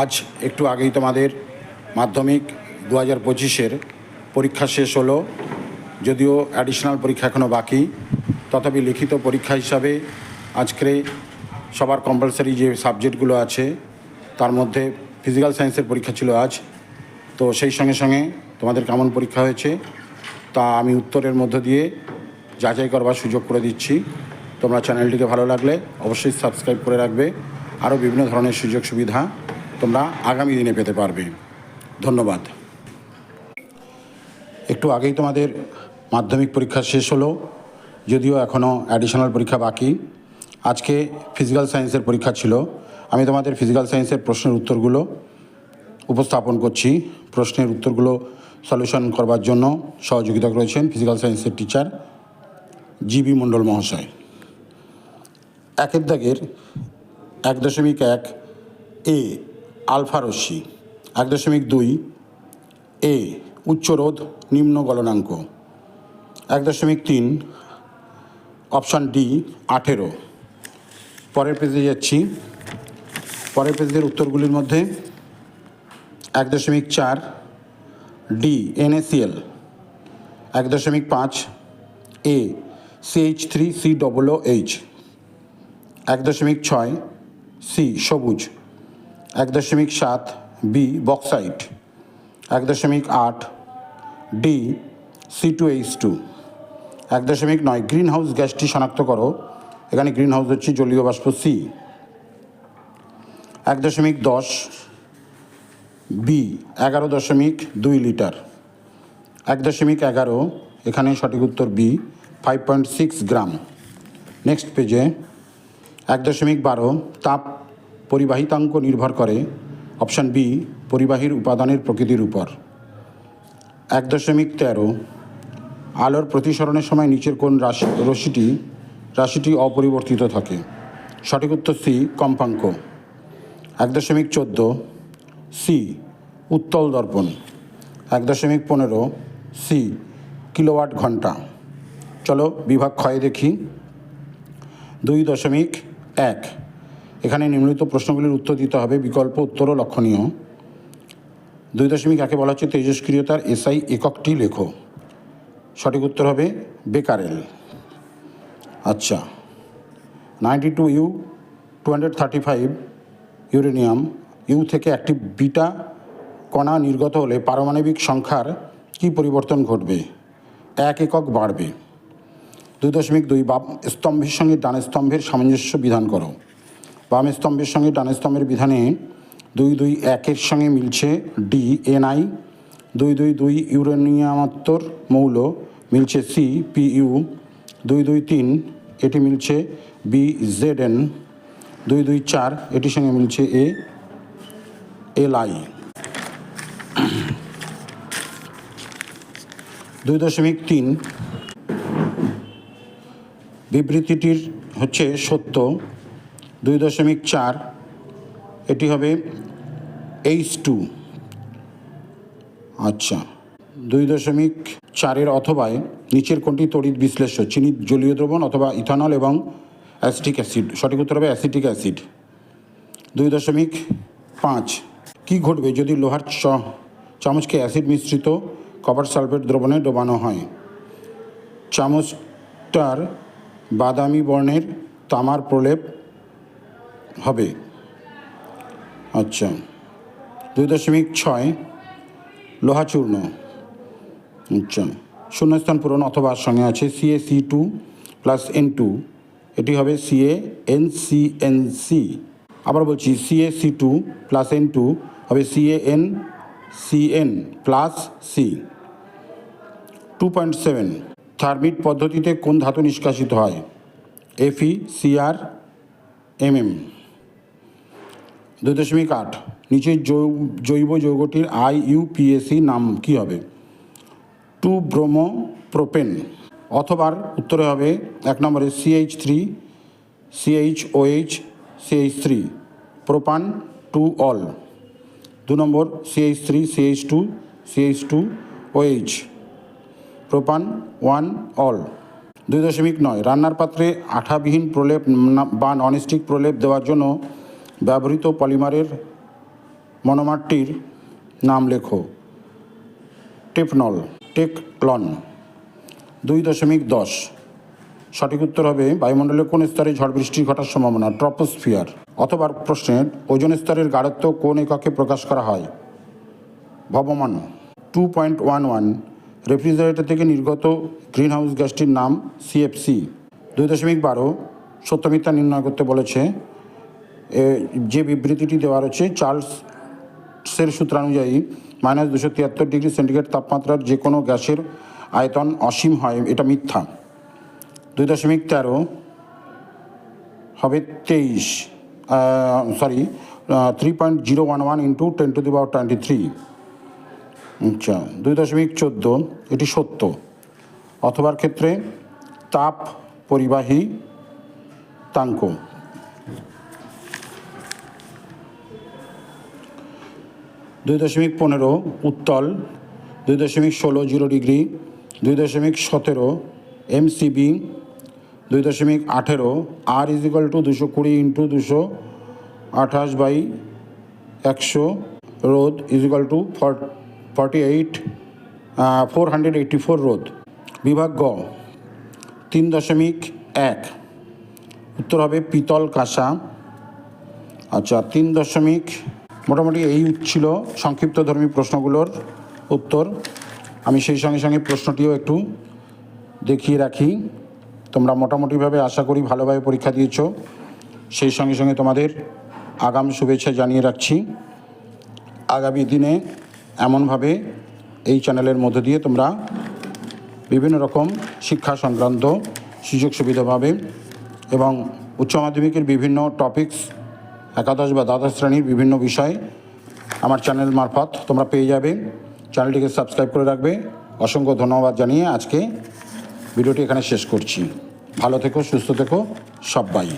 আজ একটু আগেই তোমাদের মাধ্যমিক দু হাজার পঁচিশের পরীক্ষা শেষ হলো, যদিও অ্যাডিশনাল পরীক্ষা এখনও বাকি। তথাপি লিখিত পরীক্ষা হিসাবে আজকে সবার কম্পালসারি যে সাবজেক্টগুলো আছে, তার মধ্যে ফিজিক্যাল সায়েন্সের পরীক্ষা ছিল আজ। তো সেই সঙ্গে সঙ্গে তোমাদের কেমন পরীক্ষা হয়েছে, তা আমি উত্তরের মধ্য দিয়ে যাচাই করবার সুযোগ করে দিচ্ছি। তোমরা চ্যানেলটিকে ভালো লাগলে অবশ্যই সাবস্ক্রাইব করে রাখবে। আরও বিভিন্ন ধরনের সুযোগ সুবিধা তোমরা আগামী দিনে পেতে পারবে। ধন্যবাদ। একটু আগেই তোমাদের মাধ্যমিক পরীক্ষা শেষ হলো, যদিও এখনও অ্যাডিশনাল পরীক্ষা বাকি। আজকে ফিজিক্যাল সায়েন্সের পরীক্ষা ছিল। আমি তোমাদের ফিজিক্যাল সায়েন্সের প্রশ্নের উত্তরগুলো উপস্থাপন করছি। প্রশ্নের উত্তরগুলো সলিউশন করবার জন্য সহযোগিতা করেছেন ফিজিক্যাল সায়েন্সের টিচার জিবি মণ্ডল মহাশয়। একের দাগের এক দশমিক এক এ আলফা রশ্মি, এক দশমিক দুই, এ উচ্চরোধ নিম্ন গলনাঙ্ক। এক দশমিক তিন, অপশান ডি, আঠেরো। পরের পেজে যাচ্ছি। পরের পেজের উত্তরগুলির মধ্যে এক দশমিক চার, ডি, এনএসিএল। এক দশমিক পাঁচ, A CH three C double H. এক দশমিক ছয়, সি, সবুজ। এক দশমিক সাত বি বক্সাইট, এক দশমিক আট D C two H two, এক দশমিক নয় গ্রিন হাউস গ্যাসটি শনাক্ত করো। এখানে গ্রিন হাউস হচ্ছে জলীয় বাষ্প সি। এক দশমিক দশ বি এগারো দশমিক দুই লিটার। এক দশমিক এগারো, এখানে সঠিক উত্তর B, five point six gram. Next পেজে। এক দশমিক বারো, তাপ পরিবাহিতাঙ্ক নির্ভর করে অপশান বি, পরিবাহীর উপাদানের প্রকৃতির উপর। এক দশমিক তেরো, আলোর প্রতিসরণের সময় নিচের কোন রাশি, রশ্মিটি, রাশিটি অপরিবর্তিত থাকে। সঠিক উত্তর সি, কম্পাঙ্ক। এক দশমিক চোদ্দ, সি, উত্তল দর্পণ। এক দশমিক পনেরো, সি, কিলোওয়াট ঘণ্টা। চলো বিভাগ ক্ষয়ে দেখি। দুই দশমিক এক। এখানে নিম্নলিখিত প্রশ্নগুলির উত্তর দিতে হবে। বিকল্প উত্তরও লক্ষণীয়। দুই দশমিক একে বলা হচ্ছে তেজস্ক্রিয়তার এসআই এককটি লেখো। সঠিক উত্তর হবে বেকারেল। আচ্ছা। Ninety two U, two hundred thirty five uranium. U থেকে একটি বিটা কণা নির্গত হলে পারমাণবিক সংখ্যার কী পরিবর্তন ঘটবে? এক একক বাড়বে। দুই দশমিক দুই বাম স্তম্ভের সঙ্গে ডান স্তম্ভের সামঞ্জস্য বিধান করো। বাম স্তম্ভের সঙ্গে ডান স্তম্ভের বিধানে দুই দুই একের সঙ্গে মিলছে ডি এনআই দুই দুই দুই ইউরেনিয়ামাত্তর মৌল মিলছে সি পি ইউ দুই দুই তিন এটি মিলছে বি জেড এন দুই দুই চার এটির সঙ্গে মিলছে এ এল আই দুই দশমিক তিন। বিবৃতিটির হচ্ছে সত্য। দুই দশমিক চার, এটি হবে এইচ টু। আচ্ছা দুই দশমিক চারের অথবায় নিচের কোনটি তড়িৎ বিশ্লেষ্য চিনি জলীয় দ্রবণ অথবা ইথানল এবং অ্যাসিটিক অ্যাসিড? সঠিক উত্তর হবে অ্যাসিটিক অ্যাসিড। দুই দশমিক পাঁচ, কী ঘটবে যদি লোহার চ, চামচকে অ্যাসিড মিশ্রিত কপার সালফেট দ্রবণে ডোবানো হয়? চামচটার বাদামি বর্ণের তামার প্রলেপ হবে। আচ্ছা। দুই দশমিক ছয়, লোহা চূর্ণ। আচ্ছা। শূন্যস্থান পূরণ অথবা সঙ্গে আছে CA C two plus N two এটি হবে CA N C N C আবার বলছি CA C two plus N two হবে CA N C N plus C two point seven thermite পদ্ধতিতে কোন ধাতু নিষ্কাশিত হয়? এফই সিআর এমএম দুই দশমিক আট নিচের জৈব যৌগটির আই ইউপিএসি নাম কি হবে? টু ব্রোমো প্রোপেন অথবা উত্তরে হবে এক নম্বরে CH three CH OH CH three, propan two ol. দু নম্বর CH three CH two CH two OH propan one ol. দুই দশমিক নয়। রান্নার পাত্রে আঠাবিহীন প্রলেপ বা ননস্টিক প্রলেপ দেওয়ার জন্য ব্যবহৃত পলিমারের মনোমারটির নাম লেখো। টেপনল টেকলন দুই দশমিক দশ। সঠিক উত্তর হবে বায়ুমণ্ডলের কোন স্তরে ঝড় বৃষ্টি ঘটার সম্ভাবনা, ট্রপোস্ফিয়ার, অথবা প্রশ্নের ওজন স্তরের গাঢ়ত্ব কোন এককে প্রকাশ করা হয়? ভবমান, two point one one, refrigerator থেকে নির্গত গ্রিনহাউস গ্যাসটির নাম সিএফসি দুই দশমিক বারো সত্যমিথ্যা নির্ণয় করতে বলেছে যে বিবৃতিটি দেওয়া রয়েছে চার্লসের সূত্রানুযায়ী মাইনাস দুশো তিয়াত্তর ডিগ্রি সেন্টিগ্রেড তাপমাত্রার যে কোনো গ্যাসের আয়তন অসীম হয়, এটা মিথ্যা। দুই দশমিক তেরো হবে তেইশ sorry three point zero one one into ten to the power twenty three আচ্ছা দুই দশমিক চোদ্দ, এটি সত্য। অথবার ক্ষেত্রে তাপ পরিবাহী তাঙ্ক। দুই দশমিক পনেরো উত্তল, দুই দশমিক ষোলো জিরো ডিগ্রি, দুই দশমিক সতেরো এমসিবি, দুই দশমিক আঠেরো আর ইজিক্যাল টু দুশো কুড়ি ইন্টু দুশো আঠাশ বাই একশো রোদ equal to forty eight four hundred eighty four রোদ বিভাগ গ, তিন দশমিক এক। উত্তর হবে পিতল কাঁসা। আচ্ছা তিন দশমিক মোটামুটি এই ছিল সংক্ষিপ্ত ধর্মী প্রশ্নগুলোর উত্তর। আমি সেই সঙ্গে সঙ্গে প্রশ্নটিও একটু দেখিয়ে রাখি। তোমরা মোটামুটিভাবে আশা করি ভালোভাবে পরীক্ষা দিয়েছ। সেই সঙ্গে সঙ্গে তোমাদের আগাম শুভেচ্ছা জানিয়ে রাখছি। আগামী দিনে এমনভাবে এই চ্যানেলের মধ্য দিয়ে তোমরা বিভিন্ন রকম শিক্ষা সংক্রান্ত সুযোগ সুবিধা পাবে এবং উচ্চ মাধ্যমিকের বিভিন্ন টপিকস একাদশ বা দ্বাদশ শ্রেণির বিভিন্ন বিষয় আমার চ্যানেল মারফত তোমরা পেয়ে যাবে। চ্যানেলটিকে সাবস্ক্রাইব করে রাখবে। অসংখ্য ধন্যবাদ জানিয়ে আজকে ভিডিওটি এখানে শেষ করছি। ভালো থেকো, সুস্থ থেকো সবাই